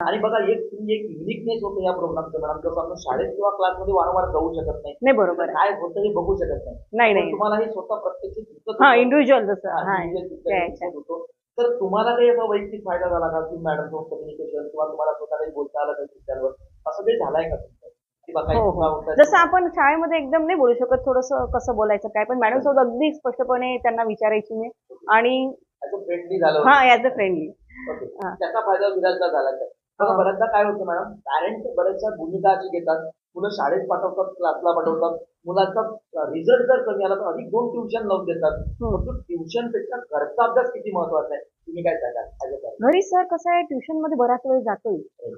आणि बघा एक तुम्ही एक युनिकनेस होतं या प्रोग्रामचं मॅडम कसं आपण शाळेत किंवा क्लासमध्ये वारंवार जाऊ शकत नाही नाही बरोबर. काय होतं हे बघू शकत नाही नाही पण नाही तुम्हाला हे स्वतः प्रत्यक्ष दिसत हा होतं. इंडिव्हिज्युअल जसं हा, हा individual. होतो. तर तुम्हाला काही याचा वैयक्तिक फायदा झाला का की मॅडम सोबत कम्युनिकेशन किंवा तुम्हाला स्वतः काही बोलता आलं काही विषयांवर असं काही झालंय का तुमचं किंवा काही हो, चुका हो. जसं आपण शाळेमध्ये एकदम नाही बोलू शकत थोडस कसं बोलायचं काय पण मॅडम सोबत अगदी स्पष्टपणे त्यांना विचारायची मी आणि असं फ्रेंडली झालं हा ॲज अ फ्रेंडली. हा. त्याचा फायदा विराजला झाला काय बघा हा. बऱ्याचदा काय होतं मॅडम पॅरेंट्स बऱ्याचशा भूमिका अशी घेतात मुलं शाळेत पाठवतात क्लासला पाठवतात मुलाचा रिझल्ट जर कमी आला तर अधिक दोन ट्युशन लावून देतात. परंतु ट्युशनपेक्षा घरचा अभ्यास किती महत्त्वाचा आहे तुम्ही काय सांगाल? घरी सर कसं आहे ट्युशनमध्ये बराच वेळ जातोय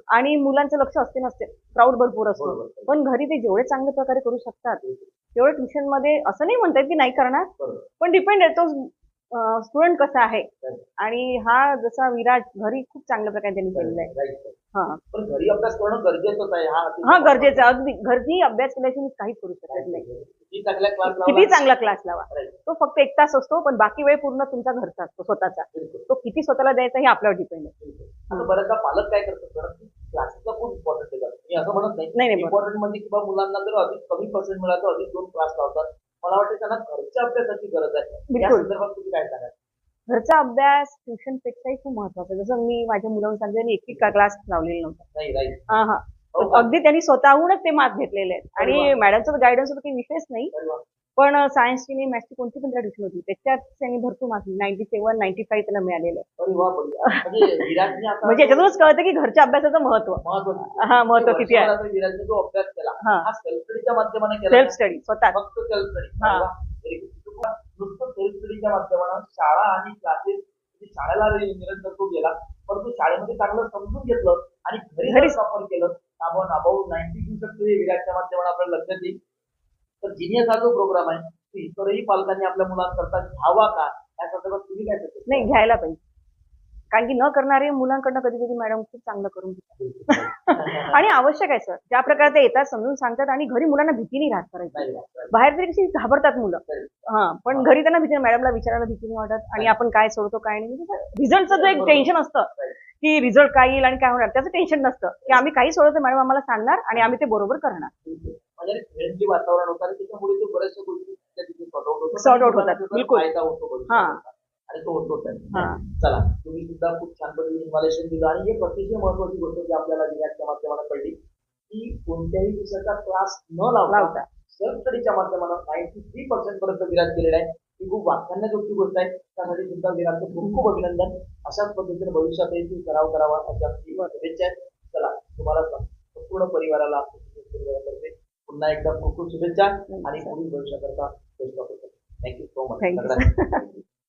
आणि मुलांचं लक्ष असते नसते क्राऊड भरपूर असतो. पण घरी ते जेवढे चांगल्या प्रकारे करू शकतात तेवढे ट्युशनमध्ये असं नाही म्हणतात की नाही करणार. पण डिपेंड आहे तो स्टुडंट कसा आहे. आणि हा जसा विराट घरी खूप चांगल्या प्रकारे त्यांनी केलेला आहे. हा. पण घरी अभ्यास करणं गरजेचंच आहे. हा हा गरजेचं आहे. अगदी घरची अभ्यास केल्याशिवाय मी काहीच करू शकत नाही. किती चांगल्या क्लास किती चांगला क्लास लावा. Right. तो फक्त एक तास असतो पण बाकी वेळ पूर्ण तुमचा घरचा असतो स्वतःचा. तो किती स्वतःला द्यायचा हे आपल्यावर डिपेंड आहे. आता बऱ्याचदा पालक काय करतात मॅडम क्लासेसला खूप इम्पॉर्टंट देतात मी असं म्हणत नाही, नाही नाही, इम्पॉर्टंट म्हणजे किंवा मुलांना जर अधिक कमी पर्सेंट मिळालं तर अधिक दोन क्लास लावतात. मला वाटतं त्यांना घरच्या अभ्यासाची गरज आहे या बिलकुल. संदर्भात तुम्ही काय सांगाल घरचा अभ्यास ट्युशन पेक्षाही खूप महत्त्वाचा आहे. जसं मी माझ्या मुलांना सांगते एक क्लास लावलेला नव्हता नाही राईट हा हा हो का? अगदी त्यांनी स्वतःहूनच ते मार्क घेतलेले आहेत अरे आणि वा. मॅडमचा गायडन्स होता काही विषयच नाही पण सायन्सची आणि मॅथ्सची कोणती पण ट्युशन होती. त्याच्यात त्यांनी भरपूर mark ninety seven ninety five त्याला मिळालेले. आहे. अरे वा बढिया. म्हणजे विराटने आता म्हणजे याच्यातूनच कळतं की घरच्या अभ्यासाचं महत्त्व. महत्त्व. हा, महत्त्व किती आहे. विराटने जो अभ्यास केला. हा. हा सेल्फ स्टडीच्या माध्यमाने केला. सेल्फ स्टडी स्वतः फक्त सेल्फ स्टडी हा. नुसतं सेल्फ स्टडीच्या माध्यमानं शाळा आणि क्लासेस शाळेला रे- निरंतर तो गेला. परंतु शाळेमध्ये चांगलं समजून घेतलं आणि घरी घरी- वापर केलं आपण अबाउट नाईन्टी टू टक्के विराटच्या माध्यमानं आपल्याला लक्षात येईल तर जिनियस हा जो प्रोग्राम आहे तो इतरही पालकांनी आपल्या मुलांकरता घ्यावा का? या संदर्भात तुम्ही काय suggest नाही घ्यायला पाहिजे. कारण की न करणारे मुलांकडनं कधी कधी मॅडम खूप चांगलं करून घेतात? आणि आवश्यक आहे सर. ज्या प्रकारे ते येतात समजून सांगतात आणि घरी मुलांना भीती नाही राहत करायची. बाहेर तरी कशी घाबरतात मुलं. हा पण घरी त्यांना भीती मॅडमला विचारायला भीती नाही वाटत आणि आपण काय सोडतो काय नाही. रिझल्टचं जो एक. टेन्शन असतं. की रिझल्ट काय येईल आणि काय होणार त्याचं टेन्शन नसतं. की आम्ही काही सोडतो मॅडम आम्हाला सांगणार आणि आम्ही ते बरोबर करणार. फ्रेंडली वातावरण होतं आणि त्याच्यामुळे ते बऱ्याचशा गोष्टी त्या तिथे सॉर्ट आउट होतात बिलकुल. फायदा होतो. हा. आणि तो होतो. चला तुम्ही सुद्धा खूप छान पद्धतीने इन्व्हॉलेशन दिलं आणि एक अतिशय महत्वाची गोष्ट जी आपल्याला विराटच्या माध्यमानं कळली की कोणत्याही विषयाचा क्लास न लावता. सेल्फ स्टडीच्या माध्यमानं नाईन्टी थ्री पर्सेंट पर्यंत विराट केलेला आहे ही खूप वाखाणण्याजोगती गोष्ट आहे त्यासाठी सुद्धा विराटचं खूप खूप अभिनंदन अशाच पद्धतीने भविष्यातही तू सराव करावा अशा शुभेच्छा आहेत चला तुम्हाला संपूर्ण परिवाराला परिवारातर्फे पुन्हा एकदा खूप खूप शुभेच्छा आणि पुढील भविष्याकरता best of thank you so much.